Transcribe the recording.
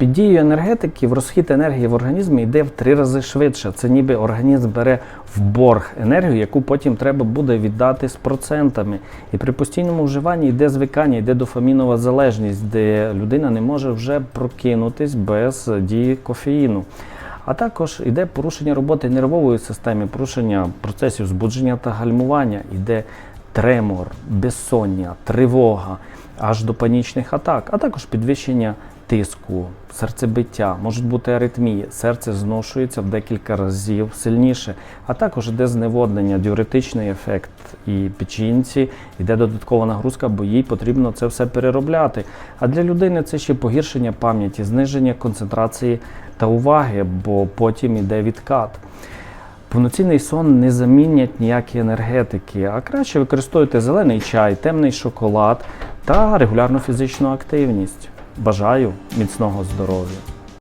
Під дією енергетиків розхід енергії в організмі йде в три рази швидше. Це ніби організм бере в борг енергію, яку потім треба буде віддати з процентами. І при постійному вживанні йде звикання, йде дофамінова залежність, де людина не може вже прокинутись без дії кофеїну. А також йде порушення роботи нервової системи, порушення процесів збудження та гальмування, йде тремор, безсоння, тривога, аж до панічних атак, а також підвищення тиску, серцебиття, можуть бути аритмії, серце зношується в декілька разів сильніше, а також йде зневоднення, діуретичний ефект. І печінці йде додаткова нагрузка, бо їй потрібно це все переробляти. А для людини це ще погіршення пам'яті, зниження концентрації та уваги, бо потім йде відкат. Повноцінний сон не замінять ніякі енергетики, а краще використовуйте зелений чай, темний шоколад та регулярну фізичну активність. Бажаю міцного здоров'я!